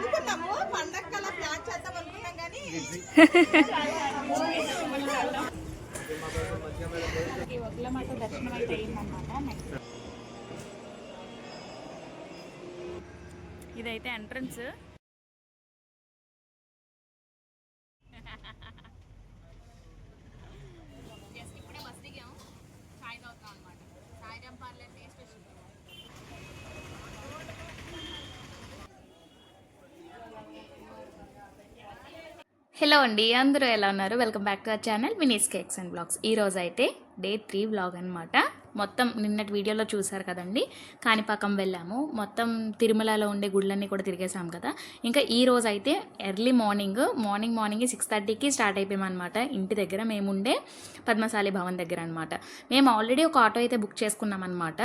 అనుకున్నాము. పండగ అలా ప్లాన్ చేద్దాం అనుకున్నాం కానీ దర్శనం అయితే అయిందన్నమాట నెక్స్ట్ ఇదైతే ఎంట్రన్స్ జస్ట్ ఇప్పుడే బస్ దిగాం చాయ్ తాగుతాం అనమాట సాయిరాం పార్లర్ టేస్ట్ హలో అండి అందరూ ఎలా ఉన్నారు? Welcome back to our channel Vini's cakes and blogs. ఈ రోజు అయితే డే త్రీ బ్లాగ్ అనమాట మొత్తం నిన్నటి వీడియోలో చూసారు కదండి. కాణిపాకం వెళ్ళాము. మొత్తం తిరుమలలో ఉండే గుళ్ళన్నీ కూడా తిరిగేసాం కదా. ఇంకా ఈ రోజు అయితే early morning morning morning six థర్టీకి స్టార్ట్ అయిపోయామన్నమాట. ఇంటి దగ్గర మేము ఉండే పద్మశాలి భవన్ దగ్గర అనమాట మేము ఆల్రెడీ ఒక ఆటో అయితే బుక్ చేసుకున్నాం అనమాట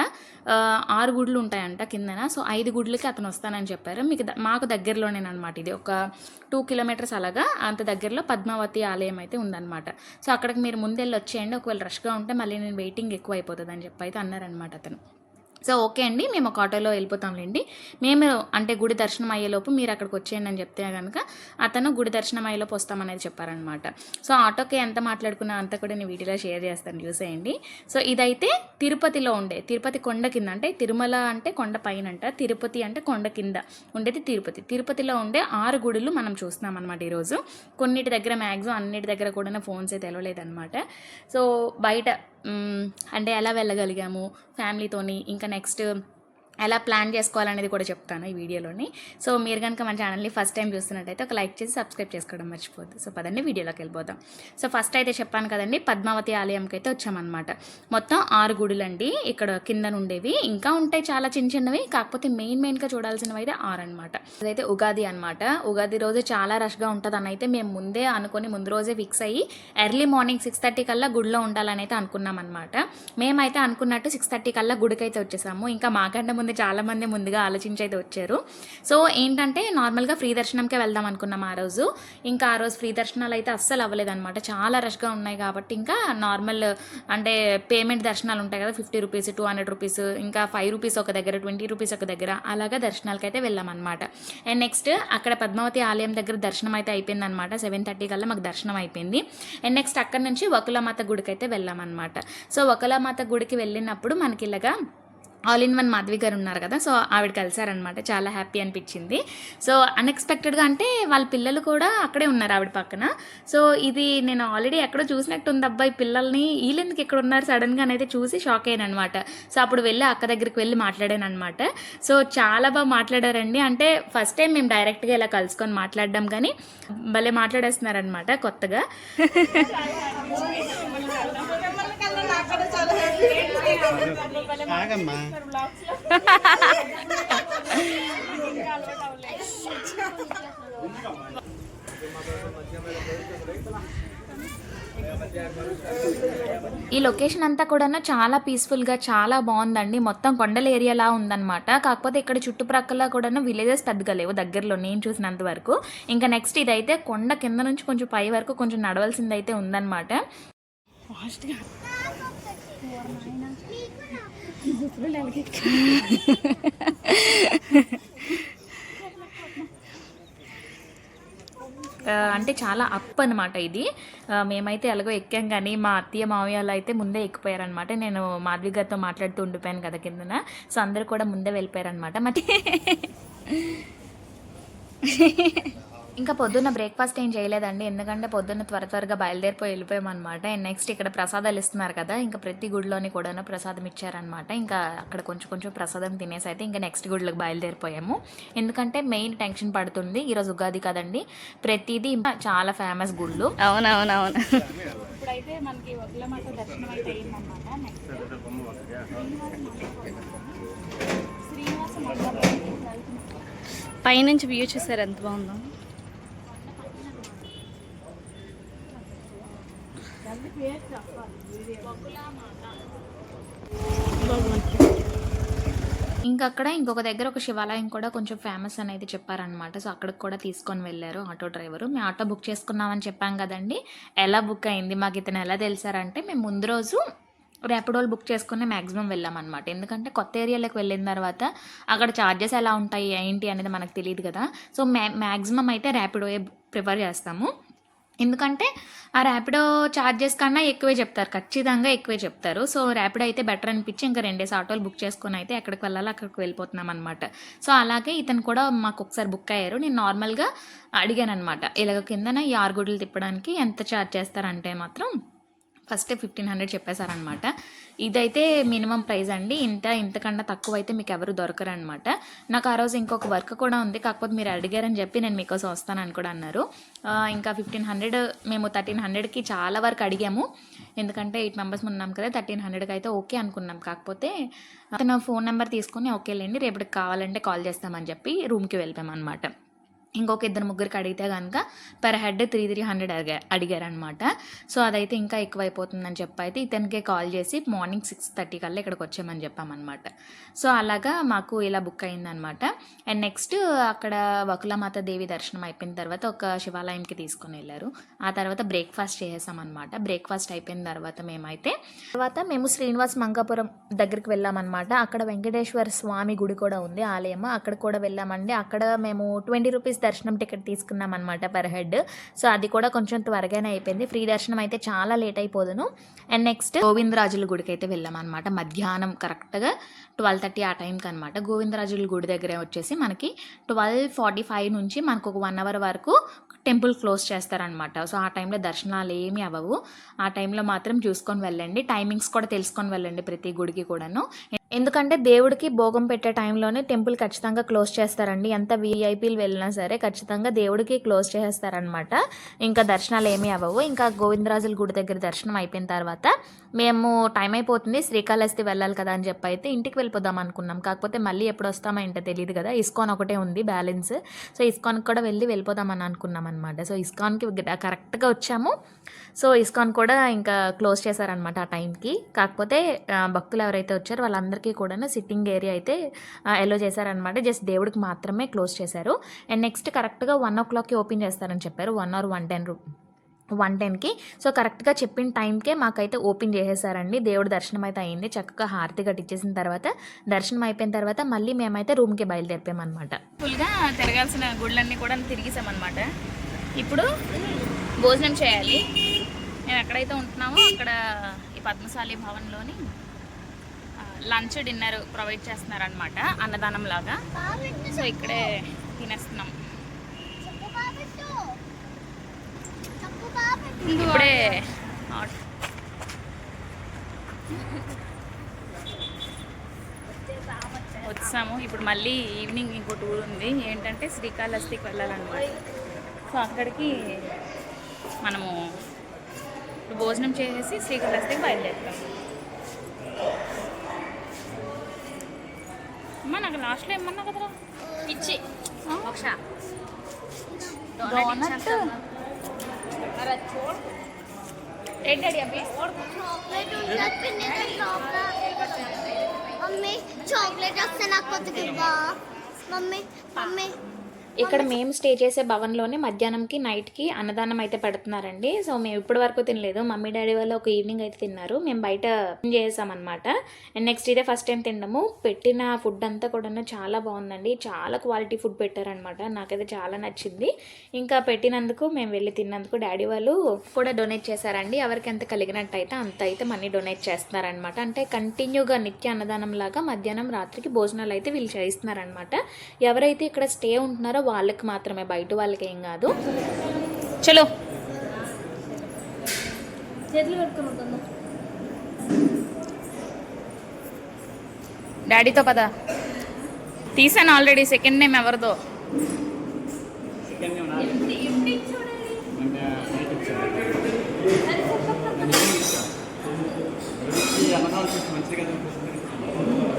ఆరు గుడ్లు ఉంటాయంట కిందన. సో ఐదు గుడ్లకి అతను వస్తానని చెప్పారు. మీకు మాకు దగ్గరలోనేనమాట ఇది. ఒక టూ కిలోమీటర్స్ అలాగా అంత దగ్గరలో పద్మావతి ఆలయం అయితే ఉందన్నమాట. సో అక్కడికి మీరు ముందెళ్ళి వచ్చేయండి. ఒకవేళ రష్గా ఉంటే మళ్ళీ నేను వెయిటింగ్ ఎక్కువ అయిపోతుంది అని చెప్పి అయితే అన్నారనమాట అతను. సో ఓకే అండి మేము ఒక ఆటోలో వెళ్ళిపోతాంలేండి. మేము అంటే గుడి దర్శనం అయ్యేలోపు మీరు అక్కడికి వచ్చేయండి అని చెప్తే కనుక అతను గుడి దర్శనం అయ్యేలోపు వస్తామనేది చెప్పారనమాట సో ఆటోకి ఎంత మాట్లాడుకున్నా అంతా కూడా నేను వీడియోలో షేర్ చేస్తాను చూసేయండి. సో ఇదైతే తిరుపతిలో ఉండే తిరుపతి కొండ కింద అంటే తిరుమల అంటే కొండ పైన అంట తిరుపతి అంటే కొండ కింద ఉండేది తిరుపతి. తిరుపతిలో ఉండే ఆరు గుడులు మనం చూస్తున్నాం అనమాట ఈరోజు. కొన్నిటి దగ్గర మ్యాక్సిమం అన్నిటి దగ్గర కూడా ఫోన్స్ అయితే తెలవలేదన్నమాట. సో బయట అంటే ఎలా వెళ్ళగలిగాము ఫ్యామిలీతోని. ఇంకా నెక్స్ట్ ఎలా ప్లాన్ చేసుకోవాలనేది కూడా చెప్తాను ఈ వీడియోలోని. సో మీరు కనుక మన ఛానల్ని ఫస్ట్ టైం చూస్తున్నట్టయితే ఒక లైక్ చేసి సబ్స్క్రైబ్ చేసుకోవడం మర్చిపోద్దు సో పదండి వీడియోలోకి వెళ్ళిపోదాం. సో ఫస్ట్ అయితే చెప్పాను కదండి పద్మావతి ఆలయంకి అయితే వచ్చామన్నమాట. మొత్తం ఆరు గుడులండి ఇక్కడ కింద ఉండేవి ఇంకా ఉంటాయి చాలా చిన్న చిన్నవి కాకపోతే మెయిన్ మెయిన్గా చూడాల్సినవి అయితే ఆరు అనమాట అదైతే ఉగాది అనమాట ఉగాది రోజు చాలా రష్గా ఉంటుంది అని అయితే మేము ముందే అనుకొని ముందు రోజే ఫిక్స్ అయ్యి ఎర్లీ మార్నింగ్ సిక్స్ థర్టీ కల్లా గుడిలో ఉండాలని అయితే అనుకున్నాం అనమాట మేమైతే అనుకున్నట్టు సిక్స్ థర్టీ కల్లా గుడికైతే వచ్చేసాము. ఇంకా మాకంటే ముందు చాలామంది ముందుగా ఆలోచించి అయితే వచ్చారు. సో ఏంటంటే నార్మల్గా ఫ్రీ దర్శనంకే వెళ్దాం అనుకున్నాం ఆ రోజు. ఇంకా ఆ రోజు ఫ్రీ దర్శనాలు అయితే అస్సలు అవ్వలేదన్నమాట. చాలా రష్గా ఉన్నాయి కాబట్టి ఇంకా నార్మల్ అంటే పేమెంట్ దర్శనాలు ఉంటాయి కదా fifty rupees two hundred rupees ఇంకా ఫైవ్ రూపీస్ ఒక దగ్గర ట్వంటీ రూపీస్ ఒక దగ్గర అలాగా దర్శనాలకి అయితే వెళ్ళామన్నమాట. అండ్ నెక్స్ట్ అక్కడ పద్మావతి ఆలయం దగ్గర దర్శనం అయితే అయిపోయింది అనమాట సెవెన్ థర్టీ కల్లా మాకు దర్శనం అయిపోయింది. అండ్ నెక్స్ట్ అక్కడ నుంచి వకులమాత గుడికి అయితే వెళ్ళామన్నమాట. సో వకులమాత గుడికి వెళ్ళినప్పుడు మనకి ఇలాగా ఆల్ ఇన్ వన్ మాధవి గారు ఉన్నారు కదా సో ఆవిడ కలిసారనమాట చాలా హ్యాపీ అనిపించింది. సో అన్ఎక్స్పెక్టెడ్గా అంటే వాళ్ళ పిల్లలు కూడా అక్కడే ఉన్నారు ఆవిడ పక్కన. సో ఇది నేను ఆల్రెడీ ఎక్కడో చూసినట్టు ఉంది అబ్బాయి పిల్లల్ని. వీళ్ళెందుకు ఇక్కడ ఉన్నారు సడన్గా అనేది చూసి షాక్ అయ్యాను అనమాట సో అప్పుడు వెళ్ళి అక్క దగ్గరికి వెళ్ళి మాట్లాడాను అనమాట సో చాలా బాగా మాట్లాడారండి. అంటే ఫస్ట్ టైం మేము డైరెక్ట్గా ఇలా కలుసుకొని మాట్లాడడం కానీ భలే మాట్లాడేస్తున్నారనమాట కొత్తగా మిమ్మల్ని కల్లా నాకు కూడా చాలా హ్యాపీ ఆగమ్మా. ఈ లొకేషన్ అంతా కూడా చాలా పీస్ఫుల్గా చాలా బాగుందండి. మొత్తం కొండల ఏరియాలా ఉందన్నమాట. కాకపోతే ఇక్కడ చుట్టుప్రక్కల కూడా విలేజెస్ పెద్దగా లేవు దగ్గరలో నేను చూసినంత వరకు. ఇంకా నెక్స్ట్ ఇదైతే కొండ కింద నుంచి కొంచెం పై వరకు కొంచెం నడవలసింది అయితే ఉందన్నమాట ఆ, అంటే చాలా అప్ అనమాట ఇది. మేమైతే ఎలాగో ఎక్కాం కానీ మా అత్తయ్య మావయ్యలు అయితే ముందే ఎక్కిపోయారనమాట నేను మాధవి గారితో మాట్లాడుతూ ఉండిపోయాను కదా కిందన. సో అందరు కూడా ముందే వెళ్ళిపోయారనమాట మరి ఇంకా పొద్దున్న బ్రేక్ఫాస్ట్ ఏం చేయలేదండి. ఎందుకంటే పొద్దున్న త్వర త్వరగా బయలుదేరిపోయి వెళ్ళిపోయామన్నమాట. అండ్ నెక్స్ట్ ఇక్కడ ప్రసాదాలు ఇస్తున్నారు కదా. ఇంకా ప్రతి గుడిలోని కూడా ప్రసాదం ఇచ్చారనమాట ఇంకా అక్కడ కొంచెం కొంచెం ప్రసాదం తినేసి అయితే ఇంకా నెక్స్ట్ గుడిలోకి బయలుదేరిపోయాము. ఎందుకంటే మెయిన్ టెన్షన్ పడుతుంది. ఈరోజు ఉగాది కదండి. ప్రతిదీ చాలా ఫేమస్ గుళ్ళు. అవునవునవును. ఇప్పుడైతే మనకి దర్శనం అయితే అయిందన్నమాట. నెక్స్ట్ శ్రీనివాస పైనుంచి వ్యూ చూసారు ఎంత బాగుందో. ఇంకక్కడ అక్కడ ఇంకొక దగ్గర ఒక శివాలయం కూడా కొంచెం ఫేమస్ అనేది చెప్పారనమాట సో అక్కడికి కూడా తీసుకొని వెళ్ళారు ఆటో డ్రైవర్. మేము ఆటో బుక్ చేసుకున్నామని చెప్పాం కదండి. ఎలా బుక్ అయింది మాకు ఇతను ఎలా తెలిసారంటే మేము ముందు రోజు ర్యాపిడోలు బుక్ చేసుకుని మ్యాక్సిమం వెళ్ళామన్నమాట. ఎందుకంటే కొత్త ఏరియాలోకి వెళ్ళిన తర్వాత అక్కడ ఛార్జెస్ ఎలా ఉంటాయి ఏంటి అనేది మనకు తెలియదు కదా. సో మ్యా మ్యాక్సిమం అయితే ర్యాపిడోయే ప్రిఫర్ చేస్తాము. ఎందుకంటే ఆ ర్యాపిడో ఛార్జెస్ కన్నా ఎక్కువే చెప్తారు ఖచ్చితంగా ఎక్కువే చెప్తారు. సో ర్యాపిడో అయితే బెటర్ అనిపించి ఇంకా రెండేసి ఆటోలు బుక్ చేసుకొని అయితే ఎక్కడికి వెళ్ళాలో అక్కడికి వెళ్ళిపోతున్నాం అనమాట సో అలాగే ఇతను కూడా మాకు ఒకసారి బుక్ అయ్యారు. నేను నార్మల్గా అడిగాను అనమాట ఇలాగ కిందన ఈ ఆరు గుడ్లు తిప్పడానికి ఎంత ఛార్జ్ చేస్తారంటే మాత్రం ఫస్ట్ ఫిఫ్టీన్ హండ్రెడ్ చెప్పేశారనమాట. ఇదైతే మినిమం ప్రైస్ అండి. ఇంత ఇంతకన్నా తక్కువ అయితే మీకు ఎవరు దొరకరనమాట. నాకు ఆ రోజు ఇంకొక వర్క్ కూడా ఉంది. కాకపోతే మీరు అడిగారని చెప్పి నేను మీకోసం వస్తానని కూడా అన్నారు. ఇంకా ఫిఫ్టీన్ హండ్రెడ్ మేము థర్టీన్ హండ్రెడ్కి చాలా వరకు అడిగాము. ఎందుకంటే ఎయిట్ మెంబర్స్ ఉన్నాం కదా థర్టీన్ హండ్రెడ్కి అయితే ఓకే అనుకున్నాం. కాకపోతే అతను ఫోన్ నెంబర్ తీసుకుని ఓకేలేండి రేపటికి కావాలంటే కాల్ చేస్తామని చెప్పి రూమ్కి వెళ్ళిపోయామన్నమాట ఇంకొక ఇద్దరు ముగ్గురికి అడిగితే కనుక per head three three hundred అడిగా అడిగారనమాట సో అదైతే ఇంకా ఎక్కువైపోతుందని చెప్పి అయితే ఇతనికే కాల్ చేసి మార్నింగ్ సిక్స్ థర్టీ కల్లా ఇక్కడికి వచ్చామని చెప్పామన్నమాట. సో అలాగా మాకు ఇలా బుక్ అయిందనమాట అండ్ నెక్స్ట్ అక్కడ వకులమాత దేవి దర్శనం అయిపోయిన తర్వాత ఒక శివాలయంకి తీసుకుని వెళ్ళారు. ఆ తర్వాత బ్రేక్ఫాస్ట్ చేసేసామన్నమాట. బ్రేక్ఫాస్ట్ అయిపోయిన తర్వాత మేమైతే తర్వాత మేము శ్రీనివాస్ మంగాపురం దగ్గరికి వెళ్ళామన్నమాట. అక్కడ వెంకటేశ్వర స్వామి గుడి కూడా ఉంది ఆలయం అక్కడ కూడా వెళ్ళామండి. అక్కడ మేము ట్వంటీ రూపీస్ దర్శనం టికెట్ తీసుకున్నాం అనమాట పర్ హెడ్. సో అది కూడా కొంచెం త్వరగానే అయిపోయింది. ఫ్రీ దర్శనం అయితే చాలా లేట్ అయిపోదును. అండ్ నెక్స్ట్ గోవిందరాజుల గుడికి అయితే వెళ్ళామన్నమాట మధ్యాహ్నం కరెక్ట్గా ట్వెల్వ్ థర్టీ ఆ టైంకి అనమాట గోవిందరాజుల గుడి దగ్గర వచ్చేసి మనకి ట్వెల్వ్ ఫార్టీ ఫైవ్ నుంచి మనకు ఒక వన్ అవర్ వరకు టెంపుల్ క్లోజ్ చేస్తారనమాట సో ఆ టైంలో దర్శనాలు ఏమీ అవ్వవు. ఆ టైంలో మాత్రం చూసుకొని వెళ్ళండి. టైమింగ్స్ కూడా తెలుసుకొని వెళ్ళండి ప్రతి గుడికి కూడాను. ఎందుకంటే దేవుడికి భోగం పెట్టే టైంలోనే టెంపుల్ ఖచ్చితంగా క్లోజ్ చేస్తారండి. ఎంత వీఐపీలు వెళ్ళినా సరే ఖచ్చితంగా దేవుడికి క్లోజ్ చేసేస్తారనమాట ఇంకా దర్శనాలు ఏమీ అవ్వవు. ఇంకా గోవిందరాజుల గుడి దగ్గర దర్శనం అయిపోయిన తర్వాత మేము టైం అయిపోతుంది. శ్రీకాళహస్తి వెళ్ళాలి కదా అని చెప్పి అయితే ఇంటికి వెళ్ళిపోదాం అనుకున్నాం. కాకపోతే మళ్ళీ ఎప్పుడు వస్తామో ఏంటో తెలియదు కదా. ఇస్కాన్ ఒకటే ఉంది బ్యాలెన్స్. సో ఇస్కాన్కి కూడా వెళ్ళి వెళ్ళిపోదామని అనుకున్నాం అనమాట సో ఇస్కాన్కి కరెక్ట్గా వచ్చాము. సో ఇస్కాన్ కూడా ఇంకా క్లోజ్ చేశారనమాట ఆ టైంకి. కాకపోతే భక్తులు ఎవరైతే వచ్చారో వాళ్ళందరూ అందరికీ కూడా సిట్టింగ్ ఏరియా అయితే ఎలో చేశారనమాట జస్ట్ దేవుడికి మాత్రమే క్లోజ్ చేశారు. అండ్ నెక్స్ట్ కరెక్ట్గా వన్ ఓ క్లాక్కి ఓపెన్ చేస్తారని చెప్పారు. వన్ ఆర్ వన్ టెన్ రూ వన్ టెన్కి సో కరెక్ట్గా చెప్పిన టైంకే మాకైతే ఓపెన్ చేసేసారండి. దేవుడి దర్శనం అయితే అయింది. చక్కగా హారతి కట్టించేసిన తర్వాత దర్శనం అయిపోయిన తర్వాత మళ్ళీ మేమైతే రూమ్కి బయలుదేరిపోయామన్నమాట. ఫుల్గా తిరగాల్సిన గుళ్ళన్నీ కూడా తిరిగేసామన్నమాట. ఇప్పుడు భోజనం చేయాలి. మేము ఎక్కడైతే ఉంటున్నామో అక్కడ ఈ పద్మశాలి భవన్లోని లంచ్ డిన్నర్ ప్రొవైడ్ చేస్తున్నారనమాట అన్నదానం లాగా సో ఇక్కడే తినేస్తున్నాం. ఇప్పుడే వచ్చాము. ఇప్పుడు మళ్ళీ ఈవినింగ్ ఇంకో టూర్ ఉంది. ఏంటంటే శ్రీకాళహస్తికి వెళ్ళాలన్నమాట. సో అక్కడికి మనము ఇప్పుడు భోజనం చేసేసి శ్రీకాళహస్తికి బయలుదేరుతాం. అమ్మా నాకు లాస్ట్లో ఏమన్నా కదరా? ఇచ్చి. మోక్ష డోనట్ ఏంటడి అవి మమ్మీ చాక్లెట్ వస్తే నాకు కొద్దిగా మమ్మీ మమ్మీ. ఇక్కడ మేము స్టే చేసే భవన్లోనే మధ్యాహ్నంకి నైట్కి అన్నదానం అయితే పెడుతున్నారండి. సో మేము ఇప్పటి వరకు తినలేదు. మమ్మీ డాడీ వాళ్ళు ఒక ఈవినింగ్ అయితే తిన్నారు. మేము బయట చేసామన్నమాట. అండ్ నెక్స్ట్ ఇదే ఫస్ట్ టైం తినడము. పెట్టిన ఫుడ్ అంతా కూడా చాలా బాగుందండి. చాలా క్వాలిటీ ఫుడ్ పెట్టారనమాట నాకైతే చాలా నచ్చింది. ఇంకా పెట్టినందుకు మేము వెళ్ళి తిన్నందుకు డాడీ వాళ్ళు కూడా డొనేట్ చేశారండి. ఎవరికి ఎంత కలిగినట్టు అయితే అంత అయితే మనీ డొనేట్ చేస్తున్నారనమాట అంటే కంటిన్యూగా నిత్య అన్నదానం లాగా మధ్యాహ్నం రాత్రికి భోజనాలు అయితే వీళ్ళు చేయిస్తున్నారనమాట ఎవరైతే ఇక్కడ స్టే ఉంటున్నారో వాళ్ళకి మాత్రమే బయట వాళ్ళకి ఏం కాదు. చలో. డాడీతో పద. తీసాను ఆల్రెడీ సెకండ్ నేమ్ ఎవరిదో.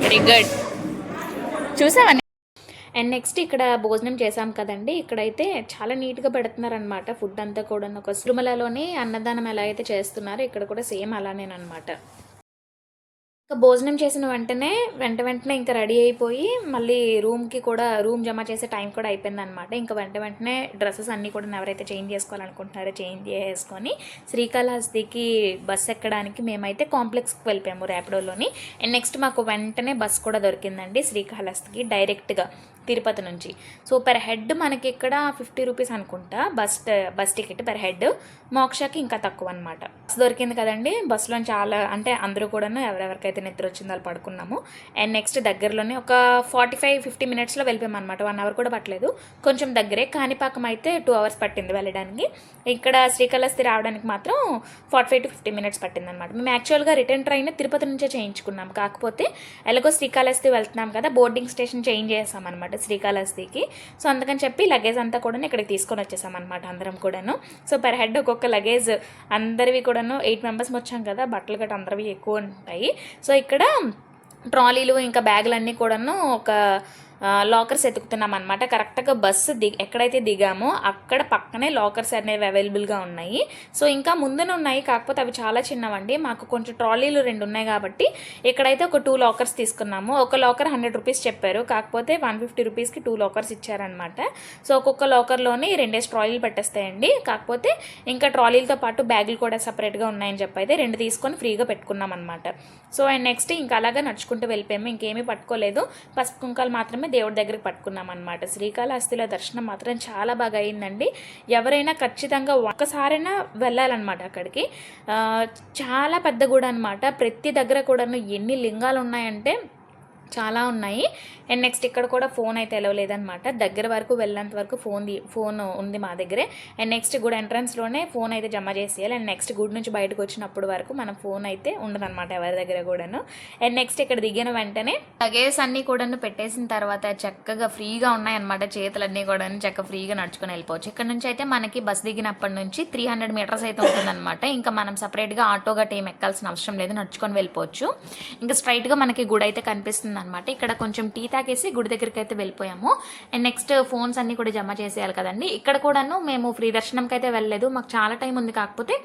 వెరీ గుడ్ చూసావా అండ్ నెక్స్ట్ ఇక్కడ భోజనం చేసాం కదండి. ఇక్కడైతే చాలా నీట్గా పెడుతున్నారనమాట ఫుడ్ అంతా కూడా ఒక తిరుమలలోనే అన్నదానం ఎలా అయితే చేస్తున్నారో ఇక్కడ కూడా సేమ్ అలానేనమాట ఇంకా భోజనం చేసిన వెంటనే వెంట వెంటనే ఇంకా రెడీ అయిపోయి మళ్ళీ రూమ్కి కూడా రూమ్ జమ చేసే టైం కూడా అయిపోయింది అనమాట ఇంకా వెంట వెంటనే డ్రెస్సెస్ అన్నీ కూడా ఎవరైతే చేంజ్ చేసుకోవాలనుకుంటున్నారో చేంజ్ చేసుకొని శ్రీకాళహస్తికి బస్ ఎక్కడానికి మేమైతే కాంప్లెక్స్కి వెళ్ళిపోయాము ర్యాపిడోలోని. అండ్ నెక్స్ట్ మాకు వెంటనే బస్ కూడా దొరికిందండి శ్రీకాళహస్తికి డైరెక్ట్గా. తిరుపతి నుంచి. సో పర్ హెడ్ మనకి ఇక్కడ ఫిఫ్టీ రూపీస్ అనుకుంటా. Bus bus ticket per head మోక్షకి ఇంకా తక్కువ అనమాట బస్ దొరికింది కదండి. బస్సులో చాలా అంటే అందరూ కూడాను ఎవరెవరికైతే నిద్ర వచ్చిందో వాళ్ళు పడుకున్నాము. అండ్ నెక్స్ట్ దగ్గరలోనే ఒక ఫార్టీ ఫైవ్ ఫిఫ్టీ మినిట్స్లో వెళ్ళిపోయాం అనమాట వన్ అవర్ కూడా పట్టలేదు. కొంచెం దగ్గరే. కాణిపాకం అయితే టూ అవర్స్ పట్టింది వెళ్ళడానికి. ఇక్కడ శ్రీకాళహస్తి రావడానికి మాత్రం forty five to fifty minutes పట్టింది అనమాట మేము యాక్చువల్గా రిటర్న్ ట్రైన్ తిరుపతి నుంచే చేయించుకున్నాం కాకపోతే ఎలాగో శ్రీకాళహస్తి వెళ్తున్నాం కదా బోర్డింగ్ స్టేషన్ చేంజ్ చేసాం అనమాట శ్రీకాళహస్తికి. సో అందుకని చెప్పి లగేజ్ అంతా కూడా ఇక్కడికి తీసుకొని వచ్చేసాం అనమాట అందరం కూడాను. సో పర్ హెడ్ ఒక్కొక్క లగేజ్ అందరివి కూడాను ఎయిట్ మెంబర్స్ వచ్చాం కదా బట్టలు గట్రా అందరివి ఎక్కువ ఉంటాయి. సో ఇక్కడ ట్రాలీలు ఇంకా బ్యాగులు అన్నీ కూడాను ఒక లాకర్స్ ఎతుకుతున్నాం అనమాట కరెక్ట్గా బస్సు ది ఎక్కడైతే దిగామో అక్కడ పక్కనే లాకర్స్ అనేవి అవైలబుల్గా ఉన్నాయి. సో ఇంకా ముందున ఉన్నాయి కాకపోతే అవి చాలా చిన్నవండి. మాకు కొంచెం ట్రాలీలు రెండు ఉన్నాయి కాబట్టి ఇక్కడైతే ఒక టూ లాకర్స్ తీసుకున్నాము ఒక లాకర్ హండ్రెడ్ రూపీస్ చెప్పారు. కాకపోతే వన్ ఫిఫ్టీ రూపీస్కి టూ లాకర్స్ ఇచ్చారనమాట సో ఒక్కొక్క లాకర్లోని రెండేసి ట్రాలీలు పెట్టేస్తాయండి. కాకపోతే ఇంకా ట్రాలీలతో పాటు బ్యాగులు కూడా సపరేట్గా ఉన్నాయని చెప్పి అయితే రెండు తీసుకొని ఫ్రీగా పెట్టుకున్నాం అనమాట సో అండ్ నెక్స్ట్ ఇంకా అలాగా నడుచుకుంటూ వెళ్ళిపోయాము. ఇంకేమీ పట్టుకోలేదు. పసుపు కుంకాలు మాత్రమే దేవుడి దగ్గరికి పట్టుకున్నాం అనమాట శ్రీకాళహస్తిలో దర్శనం మాత్రం చాలా బాగా అయిందండి. ఎవరైనా ఖచ్చితంగా ఒక్కసారైనా వెళ్ళాలన్నమాట అక్కడికి. చాలా పెద్ద గుడి అనమాట ప్రతి దగ్గర కూడాను ఎన్ని లింగాలు ఉన్నాయంటే చాలా ఉన్నాయి. అండ్ నెక్స్ట్ ఇక్కడ కూడా ఫోన్ అయితే లేదనమాట దగ్గర వరకు వెళ్ళేంత వరకు ఫోన్ ది- ఫోన్ ఉంది మా దగ్గరే. అండ్ నెక్స్ట్ గుడ్ ఎంట్రన్స్లోనే ఫోన్ అయితే జమ చేసేయాలి. అండ్ నెక్స్ట్ గుడ్ నుంచి బయటకు వచ్చినప్పుడు వరకు మన ఫోన్ అయితే ఉండదన్నమాట ఎవరి దగ్గర కూడాను. అండ్ నెక్స్ట్ ఇక్కడ దిగిన వెంటనే లగేజ్ అన్నీ కూడాను పెట్టేసిన తర్వాత చక్కగా ఫ్రీగా ఉన్నాయన్నమాట చేతులన్నీ కూడా చక్కగా ఫ్రీగా నడుచుకొని వెళ్ళిపోవచ్చు. ఇక్కడ నుంచి అయితే మనకి బస్ దిగినప్పటి నుంచి త్రీ హండ్రెడ్ మీటర్స్ అయితే ఉంటుందన్నమాట. ఇంకా మనం సపరేట్గా ఆటో గట్ట ఏం ఎక్కాల్సిన అవసరం లేదు. నడుచుకొని వెళ్ళిపోవచ్చు. ఇంకా స్ట్రైట్గా మనకి గుడ్ అయితే కనిపిస్తుంది అనమాట ఇక్కడ కొంచెం టీ తాగేసి గుడి దగ్గరికి అయితే వెళ్ళిపోయాము. అండ్ నెక్స్ట్ ఫోన్స్ అన్ని కూడా జమ చేసేయాలి కదండి. ఇక్కడ కూడాను మేము ఫ్రీ దర్శనంకి అయితే వెళ్ళలేదు. మాకు చాలా టైం ఉంది కాకపోతే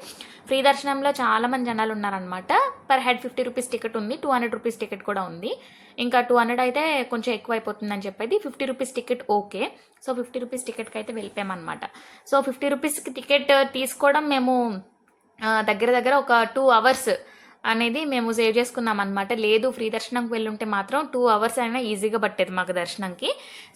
ఫ్రీ దర్శనంలో చాలా మంది జనాలు ఉన్నారనమాట per head fifty rupees ticket ఉంది. టూ హండ్రెడ్ రూపీస్ టికెట్ కూడా ఉంది. ఇంకా టూ హండ్రెడ్ అయితే కొంచెం ఎక్కువ అయిపోతుందని చెప్పేది. Fifty rupees ticket okay. So fifty rupees టికెట్కి అయితే వెళ్ళిపోయామన్నమాట సో ఫిఫ్టీ రూపీస్కి టికెట్ తీసుకోవడం మేము దగ్గర దగ్గర ఒక టూ అవర్స్ అనేది మేము సేవ్ చేసుకున్నాం అనమాట లేదు ఫ్రీ దర్శనంకి వెళ్ళుంటే మాత్రం టూ అవర్స్ అయినా ఈజీగా పట్టేది మాకు దర్శనంకి.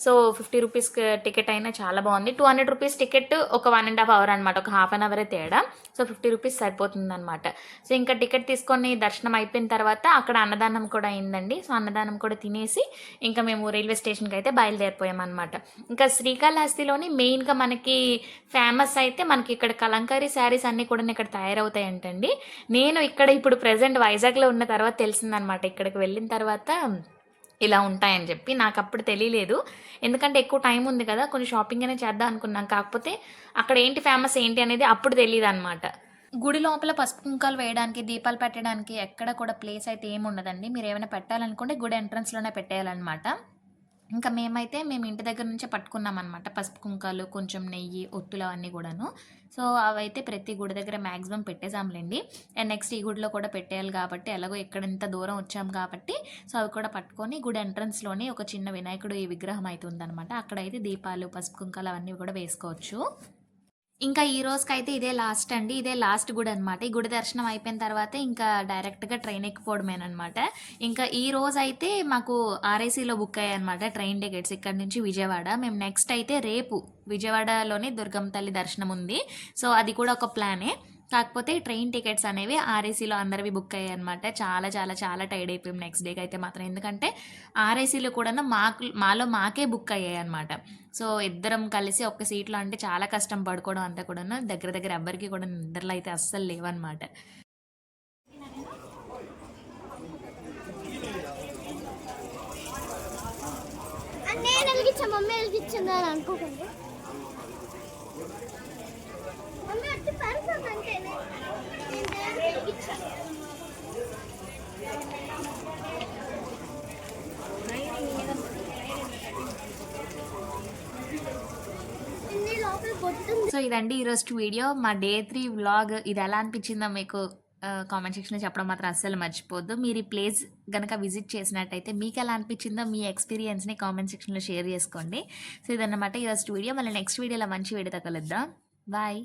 సో ఫిఫ్టీ రూపీస్ టికెట్ అయినా చాలా బాగుంది. టూ హండ్రెడ్ రూపీస్ టికెట్ ఒక వన్ అండ్ హాఫ్ అవర్ అనమాట ఒక హాఫ్ అన్ అవరే తేడా. సో ఫిఫ్టీ రూపీస్ సరిపోతుంది అనమాట సో ఇంకా టికెట్ తీసుకొని దర్శనం అయిపోయిన తర్వాత అక్కడ అన్నదానం కూడా అయిందండి. సో అన్నదానం కూడా తినేసి ఇంకా మేము రైల్వే స్టేషన్కి అయితే బయలుదేరిపోయాం అనమాట ఇంకా శ్రీకాళహస్తిలోని మెయిన్గా మనకి ఫేమస్ అయితే మనకి ఇక్కడ కలంకారీ శారీస్ అన్నీ కూడా ఇక్కడ తయారవుతాయంటండి. నేను ఇక్కడ ఇప్పుడు ప్రజెంట్ వైజాగ్లో ఉన్న తర్వాత తెలిసిందనమాట. ఇక్కడికి వెళ్ళిన తర్వాత ఇలా ఉంటాయని చెప్పి. నాకు అప్పుడు తెలియలేదు. ఎందుకంటే ఎక్కువ టైం ఉంది కదా కొంచెం షాపింగ్ అనే చేద్దాం అనుకున్నాం. కాకపోతే అక్కడ ఏంటి ఫేమస్ ఏంటి అనేది అప్పుడు తెలియదు అనమాట గుడి లోపల పసుపు కుంకాలు వేయడానికి దీపాలు పెట్టడానికి ఎక్కడ కూడా ప్లేస్ అయితే ఏమి ఉండదండి మీరు ఏమైనా పెట్టాలనుకుంటే గుడి ఎంట్రన్స్లోనే పెట్టేయాలన్నమాట. ఇంకా మేమైతే మేము ఇంటి దగ్గర నుంచే పట్టుకున్నాం అనమాట పసుపు కుంకాలు కొంచెం నెయ్యి ఒత్తులు అవన్నీ కూడాను. సో అవైతే ప్రతి గుడి దగ్గర మ్యాక్సిమం పెట్టేసాంలేండి అండ్ నెక్స్ట్ ఈ గుడిలో కూడా పెట్టేయాలి కాబట్టి ఎలాగో ఇక్కడ ఇంత దూరం వచ్చాం కాబట్టి సో అవి కూడా పట్టుకొని గుడి ఎంట్రన్స్లోనే ఒక చిన్న వినాయకుడు ఈ విగ్రహం అయితే ఉందన్నమాట. అక్కడైతే దీపాలు పసుపు కుంకాలు అవన్నీ కూడా వేసుకోవచ్చు. ఇంకా ఈ రోజుకైతే ఇదే లాస్ట్ అండి. ఇదే లాస్ట్ గుడి అనమాట ఈ గుడి దర్శనం అయిపోయిన తర్వాత ఇంకా డైరెక్ట్గా ట్రైన్ ఎక్కిపోవడమేనమాట ఇంకా ఈ రోజు అయితే మాకు ఆర్ఐసీలో బుక్ అయ్యాయన్నమాట ట్రైన్ టికెట్స్ ఇక్కడ నుంచి విజయవాడ. మేము నెక్స్ట్ అయితే రేపు విజయవాడలోనే దుర్గమ్మ తల్లి దర్శనం ఉంది సో అది కూడా ఒక ప్లానే కాకపోతే ట్రైన్ టికెట్స్ అనేవి ఆర్ఏసీలో అందరివి బుక్ అయ్యాయి అనమాట చాలా చాలా చాలా టైర్డ్ అయిపోయాం నెక్స్ట్ డేకి అయితే మాత్రం. ఎందుకంటే ఆర్ఏసీలో కూడా మాకు మాలో మాకే బుక్ అయ్యాయి అనమాట సో ఇద్దరం కలిసి ఒక్క సీట్లో అంటే చాలా కష్టం పడుకోవడం అంతా కూడా దగ్గర దగ్గర ఎవ్వరికి కూడా నిద్రలు అయితే అస్సలు లేవన్నమాట. నేను వెలిగించా మమ్మీ అనుకోకండి మమ్మీ వచ్చి పడుతుంది అంటే నేను దేవుడికి వెలిగించాను ఇన్ని లోపల పొట్టుంది సో ఇదండి ఈరోజు వీడియో. మా డే త్రీ వ్లాగ్ ఇది ఎలా అనిపించిందో మీకు కామెంట్ సెక్షన్లో చెప్పడం మాత్రం అస్సలు మర్చిపోద్దు. మీరు ఈ ప్లేస్ కనుక విజిట్ చేసినట్టయితే మీకు ఎలా అనిపించిందో మీ ఎక్స్పీరియన్స్ని కామెంట్ సెక్షన్లో షేర్ చేసుకోండి. సో ఇదన్నమాట ఈరోజు వీడియో. మళ్ళీ నెక్స్ట్ వీడియోలో మంచి వీడియోతో కలుద్దాం. బాయ్